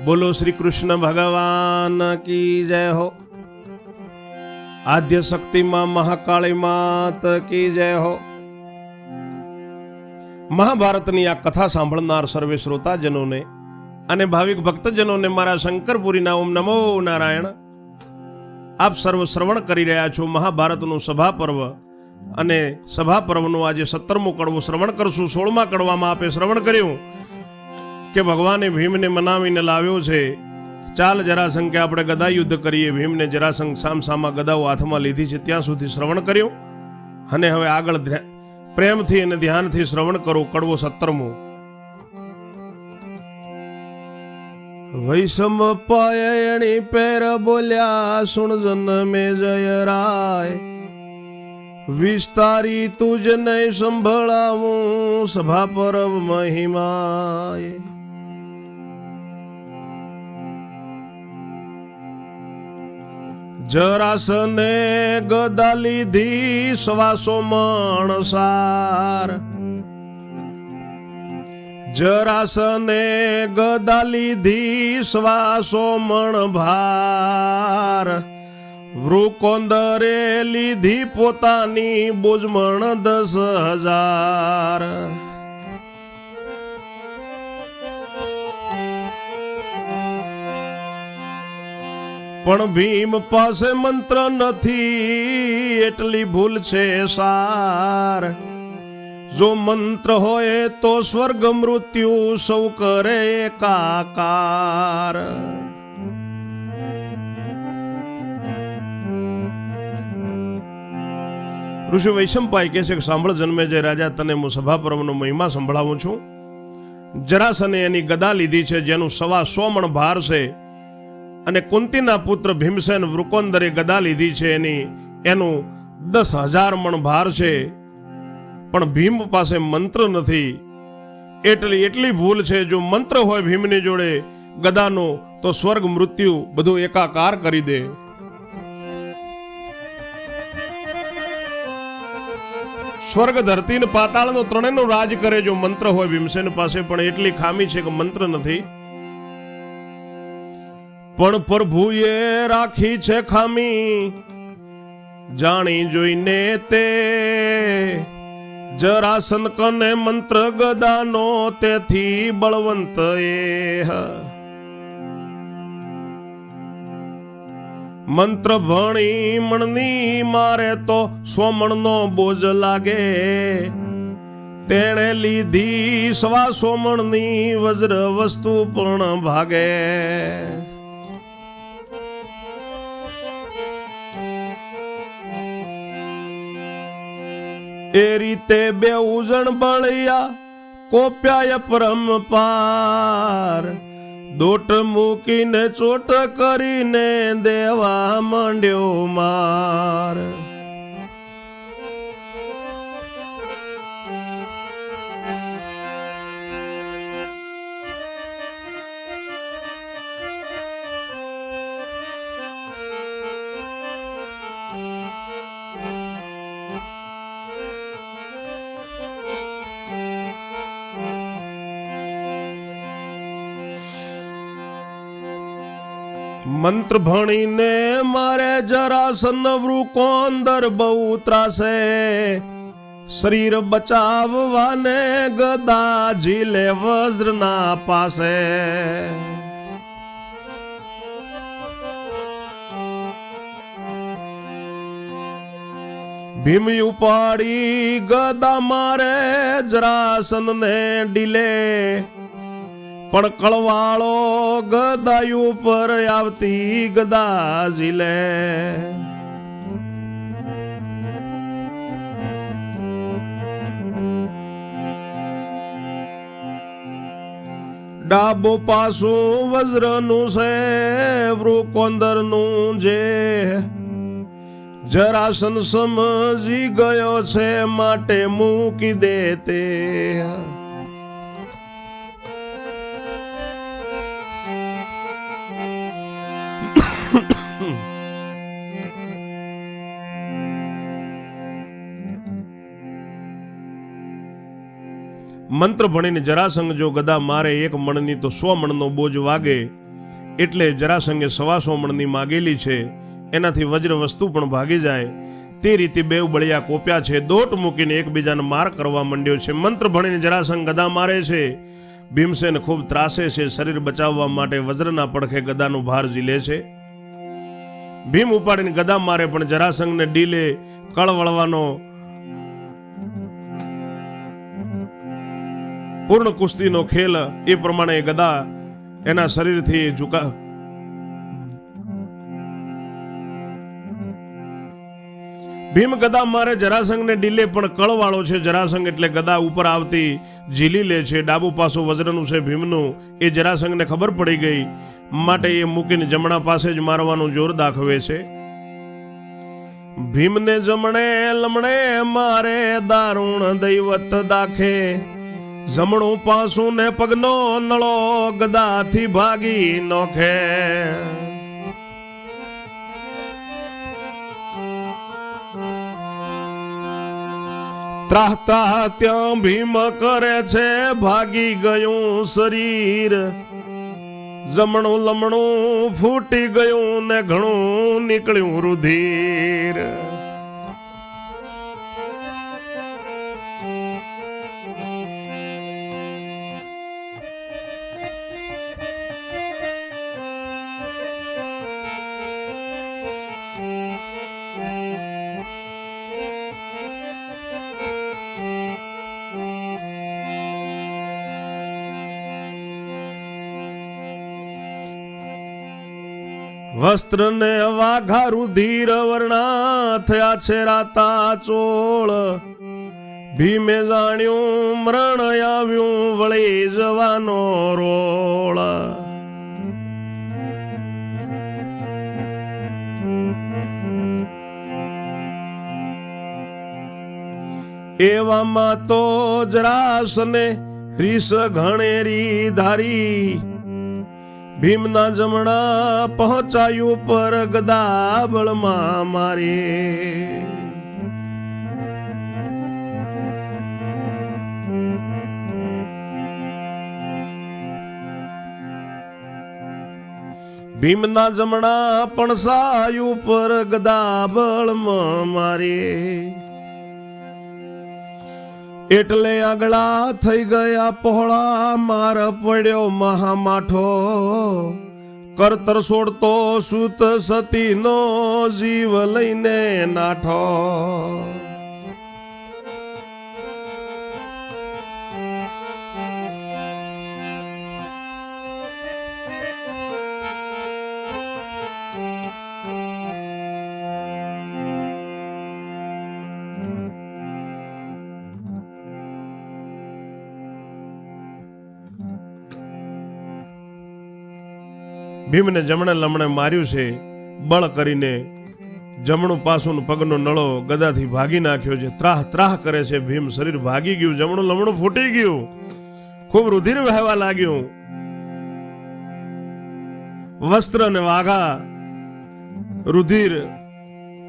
બોલો શ્રી કૃષ્ણ ભગવાન કી જય હો. આદ્ય શક્તિમાં મહાકાળી માત કી જય હો. મહાભારતની આ કથા સાંભળનાર સર્વે શ્રોતાજનોને અને ભાવિક ભક્તજનોને મારા શંકરપુરીના ઓમ નમો નારાયણ. આપ સર્વ શ્રવણ કરી રહ્યા છો મહાભારતનું સભા પર્વ અને સભા પર્વનું આજે સત્તરમું કડવું શ્રવણ કરશું, સોળમા કડવામાં આપે શ્રવણ કર્યું. કે ભગવાને ભીમને મનાવીને લાવ્યો છે. ચાલ જરાસંઘ કે આપણે ગદા યુદ્ધ કરીએ. ભીમને જરાસંઘ સામસામા ગદાઓ હાથમાં લીધી છે. ત્યાં સુધી શ્રવણ કર્યું. અને હવે આગળ પ્રેમથી અને ધ્યાનથી શ્રવણ કરો કડવો સત્તરમો. વૈષમ પાયણી પેર બોલ્યા, સુણ મે જય રાય. વિસ્તારી નહીં સંભળાવું, સભા પરબ મહિમાય. જરાસને ગદા લીધી શ્વાસો મણસાર. જરાસને ગદા લીધી શ્વાસો મણ ભાર વૃકોંદરે લીધી પોતાની બુજમણ દસ હજાર. પણ ભીમ પાસે મંત્ર નથી, એટલી ભૂલ છે સાર. જો મંત્ર હોય તો સ્વર્ગ મૃત્યુ સૌ કરે એકાકાર ઋષિ વૈશંપાય કહે છે કે સાંભળ જન્મે જે રાજા, તને હું સભાપર્વનો મહિમા સંભળાવું છું. જરાસને એની ગદા લીધી છે, જેનું સવા સો મણ ભાર છે. અને કુંતીના પુત્ર ભીમસેન વૃકોંદરે ગદા લીધી છે એની. એનું દસ હજાર મણ ભાર છે. પણ ભીમ પાસે મંત્ર નથી. એટલી એટલી ભૂલ છે, જો મંત્ર હોય ભીમની જોડે ગદાનો, તો સ્વર્ગ, મૃત્યુ બધું એકાકાર કરી દે. સ્વર્ગ ધરતી ને પાતાળનો ત્રણેયનો રાજ કરે જો મંત્ર હોય ભીમસેન પાસે, પણ એટલી ખામી છે કે મંત્ર નથી. પણ પ્રભુએ રાખી છે ખામી. જાણી જોઈને તે જરાસન કને મંત્ર ગદાનો તેથી બળવંત એ મંત્ર ભણી મણની મારે તો સોમણનો બોજ લાગે. તેણે લીધી સ્વા સોમણની વજ્ર વસ્તુ પણ ભાગે. એ રીતે બે ઉજણ બળિયા કોપ્યાય પરમ પાર. દોટ મૂકીને ચોટ કરીને દેવા માંડ્યો માર. મંત્ર ભણીને મારે જરાસન વૃકોંદર બહુ ત્રાસે. શરીર બચાવવાને ગદા ઝીલે વજ્રના પાસે. ભીમ ઉપાડી ગદા મારે જરાસન ને ડીલે. પણ કળવાળો ગદાયુ પર આવતી ગદા ઝીલે ડાબો પાસું વજ્રનું છે, વૃકોંદરનું જે જરાસન સમજી ગયો છે, માટે મૂકી દે તે. મંત્ર ભણીને જરાસંઘ જો ગદા મારે એક મણની તો સો મણનો બોજ વાગે. એટલે જરાસંઘે સવા સોમણની માગેલી છે. એનાથી વજ્ર વસ્તુ પણ ભાગી જાય. તે રીતે બેવ બળિયા કોપ્યા છે. દોટ મૂકીને એકબીજાને માર કરવા માંડ્યો છે. મંત્ર ભણીને જરાસંઘ ગદા મારે છે. ભીમસેન ખૂબ ત્રાસે છે. શરીર બચાવવા માટે વજ્રના પડખે ગદાનો ભાર ઝીલે છે. ભીમ ઉપાડીને ગદા મારે, પણ જરાસંઘને ડીલે કળ પૂર્ણ કુસ્તીનો ખેલ એ પ્રમાણે ગદા એના શરીરથી ઝુકા. ભીમ ગદા મારે જરાસંઘને ડીલે, પણ કળવાળો છે જરાસંગ એટલે ગદા ઉપર આવતી ઝીલી લે છે. ડાબુ પાસું વજ્રનું છે ભીમનું. એ જરાસંગને ખબર પડી ગઈ. માટે એ મૂકીને જમણા પાસે જ મારવાનું જોર દાખવે છે. ભીમને જમણે લમણે મારે દારૂણ દૈવત દાખે જમણું પાસું ને પગનો નળો ગદાથી ભાગી નોખે. ત્રાહતા ત્યાં ભીમ કરે છે, ભાગી ગયું શરીર. જમણું લમણું ફૂટી ગયું ને ઘણું નીકળ્યું રુધિર. વસ્ત્ર ને વાઘા રુધિર વર્ણા થયા છે રાતા ચોળ. ભીમે જાણ્યું, મરણ આવ્યું વળી જવાનો રોળ. એવામાં તો જરાસને રીસ ઘણેરી ધારી. ભીમના જમણા પહોંચાયું પર ગદા બળમાં મારે. ભીમના જમણા પણસાયું પર ગદા બળમાં મારે. એટલે આગળા થઈ ગયા પહોળા, માર પડ્યો મહામાઠો. કરતર છોડતો સુત સતીનો જીવ લઈને નાઠો. ભીમને જમણે લમણે માર્યું છે. બળ કરીને જમણું પાસું પગનો નળો ગદાથી ભાગી નાખ્યો છે. ત્રાહ ત્રાહ કરે છે ભીમ. શરીર ભાગી ગયું. જમણું લમણું ફૂટી ગયું. ખૂબ રુધિર વહેવા લાગ્યું. વસ્ત્ર ને વાઘા, રુધિર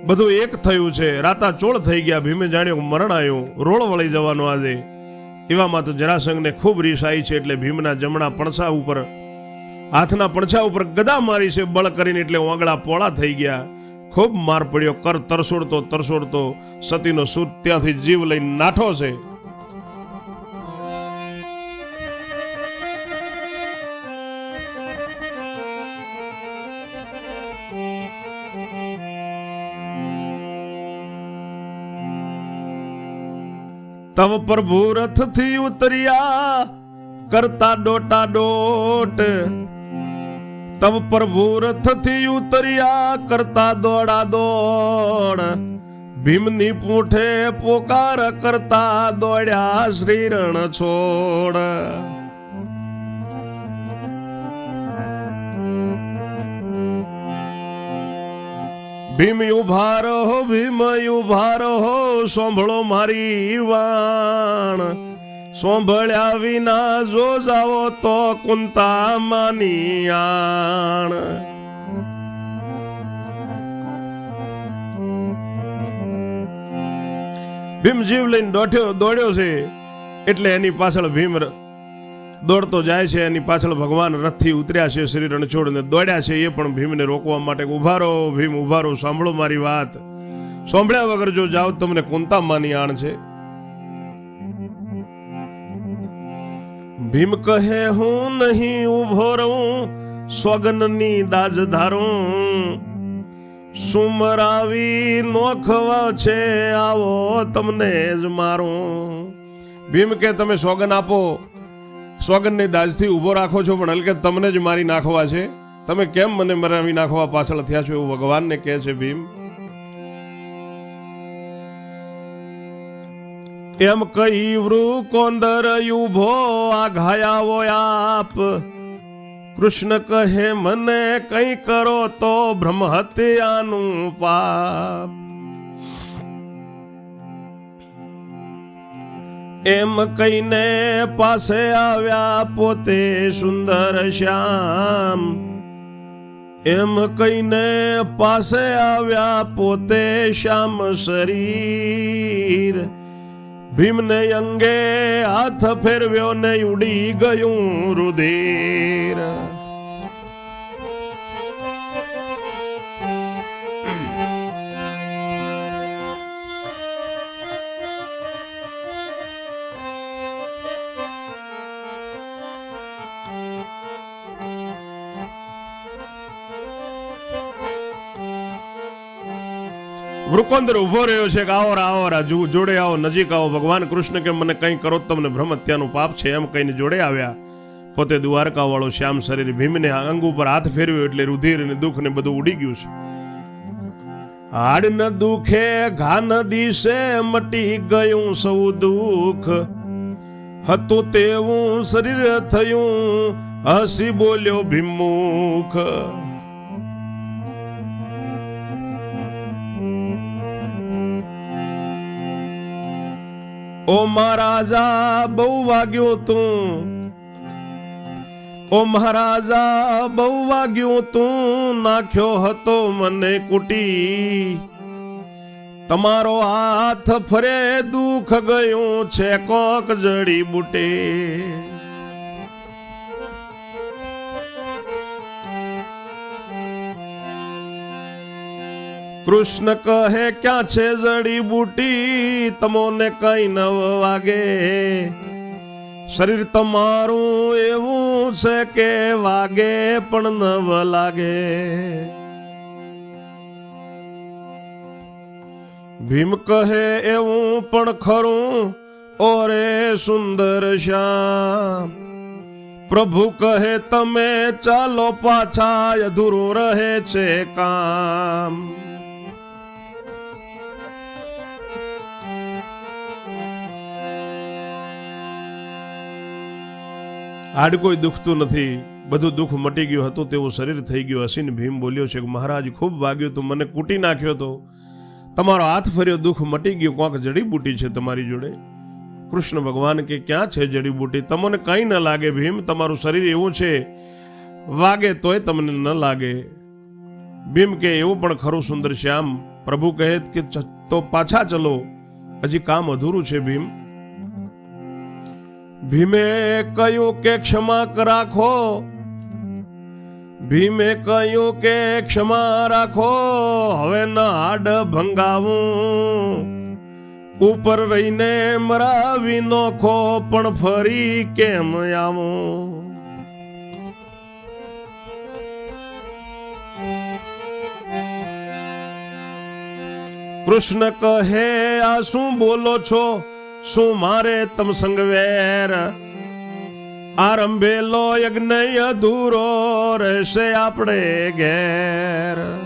બધું એક થયું છે. રાતા ચોળ થઈ ગયા. ભીમે જાણ્યું મરણ આવ્યું. રોળ વળી જવાનું આજે. એવામાં તો જરાસંઘને ખૂબ રીસ આવી છે એટલે ભીમના જમણા પણસા ઉપર હાથના પડછા ઉપર ગદા મારી છે, બળ કરીને એટલે વાંગડા પોળા થઈ ગયા. ખૂબ માર પડ્યો, કર તરસોડતો તરસોડતો. સતીનો સૂત ત્યાંથી જીવ લઈને નાઠો છે. તવ પ્રભુ રથથી ઉતર્યા, કરતા ડોટા ડોટ. તવ પ્રભુ રથથી ઉતર્યા કરતા દોડા દોડ ભીમની પૂંઠે પોકાર કરતા દોડ્યા શ્રી રણ છોડ. ભીમ ઊભા રહો ભીમ ઊભા રહો સાંભળો મારી વાણ. સોંભળ્યા વિના જો જાઓ તો કુંતા માની આણ. ભીમ જીવ લઈને દોઠ્યો દોડ્યો છે, એટલે એની પાછળ ભીમ દોડતો જાય છે, એની પાછળ ભગવાન રથથી ઉતર્યા છે શ્રી રણછોડને દોડ્યા છે, એ પણ ભીમને રોકવા માટે ઉભારો ભીમ ઉભારો સાંભળો મારી વાત. સાંભળ્યા વગર જો જાઓ તમને કુંતા માની આણ છે. ભીમ કહે, હું નહીં ઊભો રહું સ્વગનની દાજ ધારું. સુમરાવી નોખવા છે, આવો તમને જ મારું. ભીમ કે, તમે સોગન આપો. સોગનની દાજથી ઊભો રાખો છો, પણ હલકે તમને જ મારી નાખવા છે. તમે કેમ મને મરાવી નાખવા પાછળ થયા છો? એવું ભગવાનને કહે છે ભીમ. એમ કહી વૃકોંદર ઊભો આ ઘાયાવો આપ. કૃષ્ણ કહે, મને કઈ કરો તો બ્રહ્મ હત્યાનું પાપ. એમ કહીને પાસે આવ્યા પોતે સુંદર શ્યામ. એમ કહીને પાસે આવ્યા પોતે શ્યામ શરીર. ભીમને અંગે હાથ ફેરવ્યો ને ઉડી ગયું રુધિર. વૃકોંદર ઊભો રહ્યો છે કે આવો આવો રાજુ જોડે આવો, નજીક આવો. ભગવાન કૃષ્ણ કે મને કંઈ કરો તમને ભ્રમ હત્યાનું પાપ છે એમ કહીને જોડે આવ્યા. પોતે દ્વારકા વાળો શ્યામ શરીર ભીમને અંગ ઉપર હાથ ફેરવ્યો એટલે રુધિર અને દુઃખ ને બધું ઉડી ગયું છે. હાડ ન દુખે ઘા ન દિશે, મટી ગયું સૌ દુઃખ. હતું તેવું શરીર થયું, હસી બોલ્યો ભીમુખ. ઓ મહારાજા, બહુ વાગ્યું તું ઓ મહારાજા, બહુ વાગ્યું તું નાખ્યો હતો મને કુટી. તમારો હાથ ફરે, દુઃખ ગયું છે, કોક જડી બુટે. કૃષ્ણ કહે, ક્યાં છે જડી બુટી? તમોને કઈ નવ વાગે. શરીર તમારું એવું છે કે વાગે, પણ નવ લાગે. ભીમ કહે, એવું પણ ખરું, ઓરે સુંદર શ્યામ. પ્રભુ કહે, તમે ચાલો પાછા અધૂરું રહે છે કામ. હાડ કોઈ દુખતું નથી. બધું દુઃખ મટી ગયું હતું, તેવું શરીર થઈ ગયું. હસીને ભીમ બોલ્યો છે કે, મહારાજ, ખૂબ વાગ્યું તું મને કૂટી નાખ્યો તો. તમારો હાથ ફર્યો, દુઃખ મટી ગયું, કોંક જડીબૂટી છે તમારી જોડે. કૃષ્ણ ભગવાન કે, ક્યાં છે જડીબૂટી તમને કંઈ ન લાગે ભીમ, તમારું શરીર એવું છે. વાગે તોય તમને ન લાગે. ભીમ કે, એવું પણ ખરું સુંદર શ્યામ. પ્રભુ કહે કે તો પાછા ચલો. હજી કામ અધૂરું છે ભીમ. ભીમે કહ્યું કે ક્ષમા રાખો. ભીમે કહ્યું કે ક્ષમા રાખો. હવે ના હાડ ભંગાવું. ઉપર રહીને મરાવી નોખો, પણ ફરી કેમ આવું? કૃષ્ણ કહે, આ શું બોલો છો? શું મારે તમ સંગવેર આરંભેલો યજ્ઞ અધૂરો રહેશે આપણે ઘેર.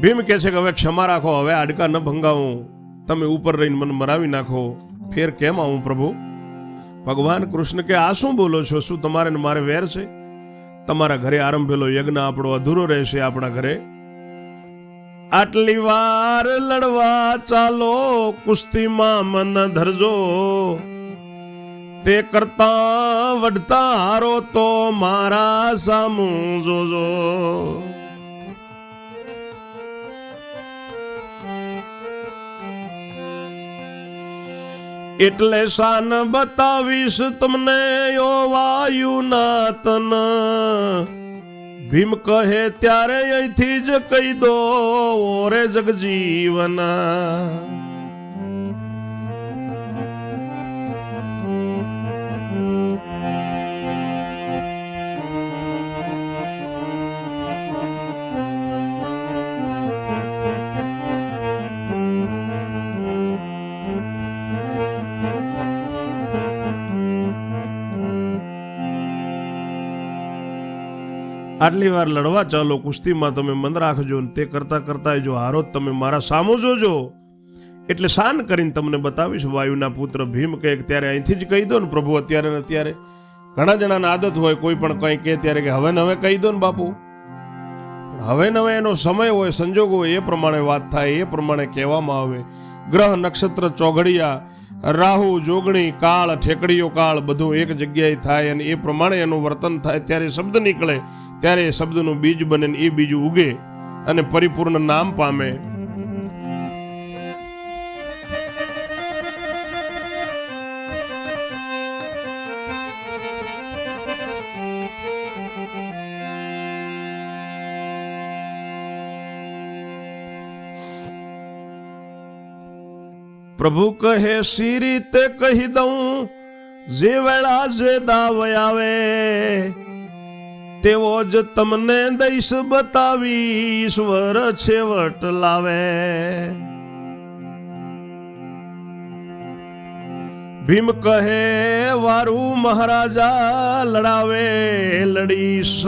ભીમ કહે છે કે હવે ક્ષમા રાખો, હવે હાડકા ન ભંગાવું. તમે ઉપર રહીને મને મરાવી નાખો. ફેર કેમ આવું પ્રભુ? ભગવાન કૃષ્ણ કે, આ શું બોલો છો? શું તમારે મારે વેર છે? તમારા ઘરે આરંભેલો યજ્ઞ આપણો અધૂરો રહેશે આપણા ઘરે. આટલી વાર લડવા ચાલો, કુસ્તીમાં મન ધરજો. તે કરતા વડતા હારો તો મારા સામું જોજો. એટલે શાન બતાવીશ તમને યો વાયુનાથન. ભીમ કહે, ત્યારે અહીંથી જ કહી દો, ઓરે જગજીવન. આટલી વાર લડવા ચાલો, કુસ્તીમાં તમે મન રાખજો તે કરતા કરતા જો હારો તમે મારા સામો જોજો. એટલે શાન કરીને તમને બતાવીશ, વાયુના પુત્ર ભીમ કહે ત્યારે અહીંથી જ કહી દો ને પ્રભુ, અત્યારે ને અત્યારે. ઘણા જણાને આદત હોય, કોઈ પણ કંઈ કહે ત્યારે કે હવે ને હવે કહી દો ને બાપુ. હવે ને હવે એનો સમય હોય, સંજોગ હોય, એ પ્રમાણે વાત થાય, એ પ્રમાણે કહેવામાં આવે. ગ્રહ, નક્ષત્ર, ચોઘડિયા, રાહુ, જોગણી, કાળ ઠેકડીઓ કાળ, બધું એક જગ્યાએ થાય અને એ પ્રમાણે એનું વર્તન થાય, ત્યારે શબ્દ નીકળે. ત્યારે એ શબ્દનું બીજ બને એ બીજ ઉગે અને પરિપૂર્ણ નામ પામે. પ્રભુ કહે સી રીતે કહી દઉં? જે વેળા જે દાવ આવે તેવો જ તમને દઈશ બતાવી ઈશ્વર છેવટ લાવે. ભીમ કહે, વારું મહારાજા, લડાવે, લડીશ.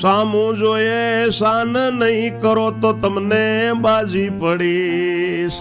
સામું જોઈએ શાન નહીં કરો તો તમને બાજી પડીશ.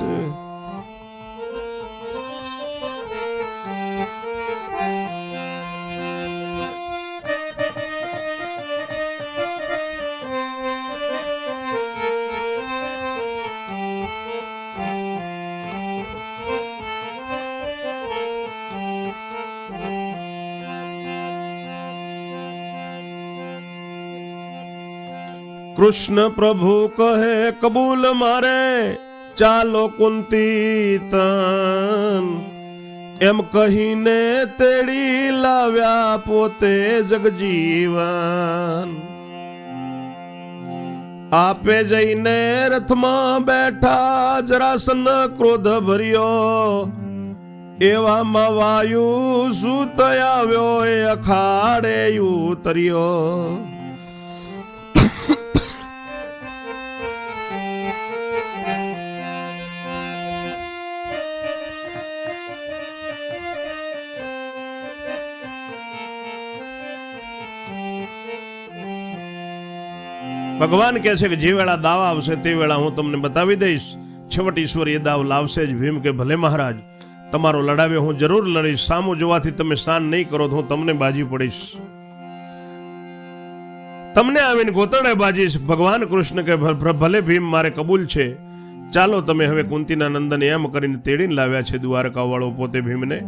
કૃષ્ણ પ્રભુ કહે, કબૂલ મારે, ચાલો કુંતી તન એમ કહીને તેડી લાવ્યા પોતે જગજીવન. આપે જઈને રથમાં બેઠા જરાસન ક્રોધ ભર્યો. એવામાં વાયુ સુત આવ્યો, એ અખાડે ઉતર્યો. ભગવાન કહે છે કે જે વેળા દાવ આવશે તે વેળા હું તમને બતાવી દઈશ. છેવટ ઈશ્વર એ દાવ લાવશે જ ભીમ કે ભલે મહારાજ, તમારો લડાવ્યો હું જરૂર લડીશ. સામો જોવાથી તમે સ્નાન નહીં કરો તો હું તમને બાજી પડીશ. તમને આવીને ગોતડે બાજીશ. ભગવાન કૃષ્ણ કે ભલે ભીમ મારે કબૂલ છે. ચાલો તમે હવે કુંતીના નંદન એમ કરીને તેડીને લાવ્યા છે. દ્વારકા વાળો પોતે ભીમને.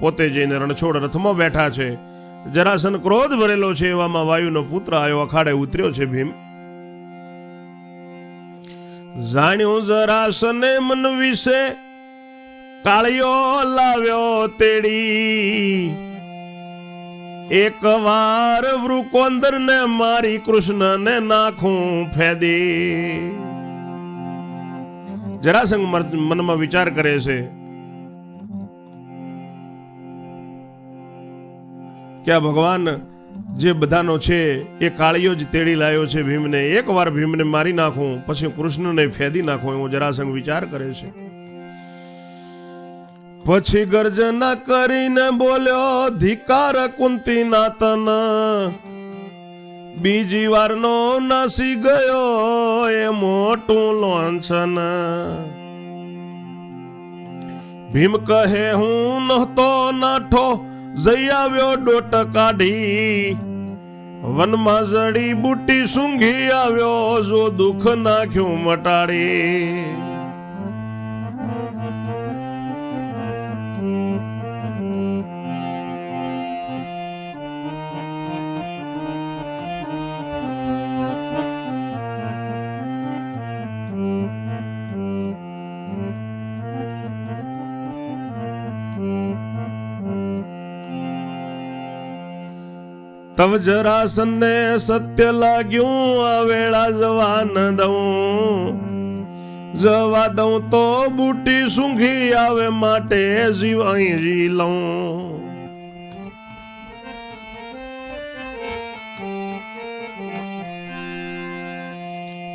પોતે જઈને રણછોડ રથમાં બેઠા છે. જરાસન ક્રોધ ભરેલો છે એવામાં વાયુનો પુત્ર આવ્યો અખાડે ઉતર્યો છે ભીમ. જાણ્યું જરાસને મન વિશે કાળિયો લાવ્યો તેડી. એક વાર વૃકોંદર ને મારી કૃષ્ણને નાખું ફેદી. જરાસંગ મનમાં વિચાર કરે છે કે આ ભગવાન? જે બધાનો છે, એ કાળીયો જ તેડી લાયો છે ભીમને. એક વાર ભીમને મારી નાખું, પછી કૃષ્ણને ફેદી નાખું, એવો જરાસંગ વિચાર કરે છે. પછી ગર્જના કરીને બોલ્યો, ધિકાર કુંતી નાતન બીજી વારનો નાસી ગયો એ મોટું લોંછન. ભીમ કહે, હું નહોતો નાઠો જઈ આવ્યો ડોટ કાઢી. વનમાં જડી બુટી સૂંઘી આવ્યો જો દુઃખ નાખ્યું મટાડી. તવ જરાસનને સત્ય લાગ્યું, આ વેળા જવા ન દઉં. જવા દઉં તો બુટી સૂંઘી આવે માટે જીવ અહીં જી લઉં.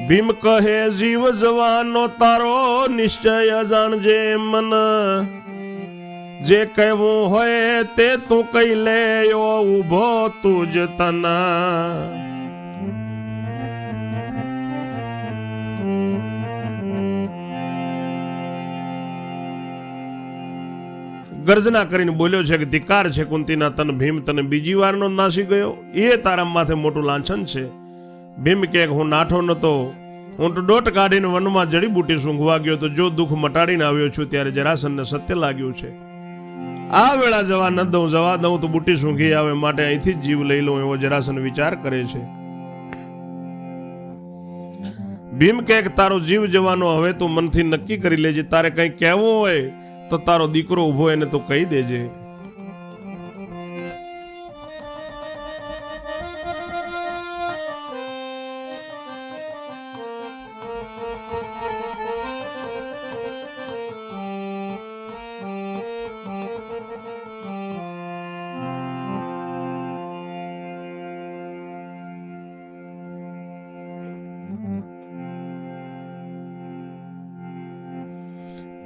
ભીમ કહે, જીવ જવાનો તારો નિશ્ચય જાણજે મન. જે કહેવું હોય તે તું કઈ લે ઓ ઊભો જ તના. ગર્જના કરીને બોલ્યો છે કે ધિકાર છે કુંતીના તન, ભીમ તને, બીજી વારનો નાસી ગયો. એ તારા માથે મોટું લાંછન છે. ભીમ કે હું નાઠો નતો. હું તો દોટ કાઢીને વનમાં જડીબુટી સૂંઘવા ગયો તો જો દુઃખ મટાડીને આવ્યો છું ત્યારે જરાસનને સત્ય લાગ્યું છે. આ વેળા જવા ન દઉં, જવા દઉં તો બુટી સૂંઘી આવે, માટે અહીંથી જ જીવ લઈ લઉં એવો જરાસન વિચાર કરે છે. ભીમ કે, તારો જીવ જવાનો હવે તું મનથી નક્કી કરી લેજે, તારે કંઈ કહેવું હોય તો તારો દીકરો ઊભો એને તો કહી દેજે.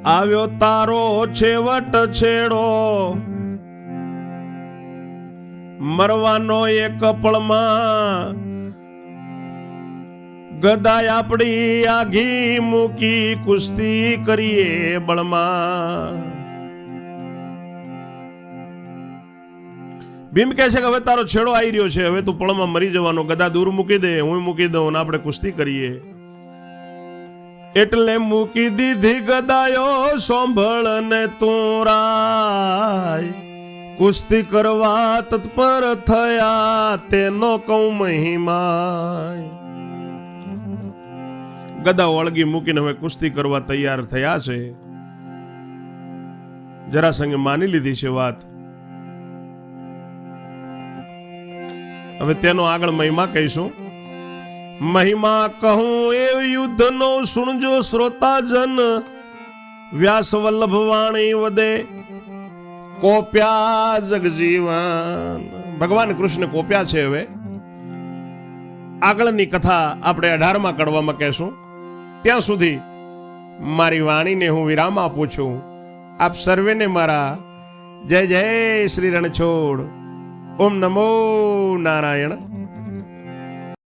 આવ્યો તારો છેવટ છેડો. મરવાનો એક પળમાં ગદાય આપણી આઘી મૂકી કુસ્તી કરીએ બળમાં. ભીમ કહે છે કે હવે તારો છેડો આવી રહ્યો છે, હવે તું પળમાં મરી જવાનો, ગદા દૂર મૂકી દે, હું મૂકી દઉં ને આપણે કુસ્તી કરીએ. એટલે મૂકી દીધી ગદાયો, સાંભળ ને તું રાય. કુસ્તી કરવા તત્પર થયા, તેનો કઉ મહિમા ગદા વળગી મૂકીને હવે કુસ્તી કરવા તૈયાર થયા છે. જરાસંગે માની લીધી છે વાત. હવે તેનો આગળ મહિમા કહીશું. મહિમા કહું એ યુદ્ધનો સુણજો શ્રોતાજન. વ્યાસ વલ્લભ વાણી વદે, કોપ્યા જગજીવન. ભગવાન કૃષ્ણ કોપ્યા છે હવે. આગળની કથા આપણે અઢારમાં કડવામાં કહેશું. ત્યાં સુધી મારી વાણીને હું વિરામ આપું છું. આપ સર્વેને મારા જય જય શ્રી રણછોડ. ઓમ નમો નારાયણ.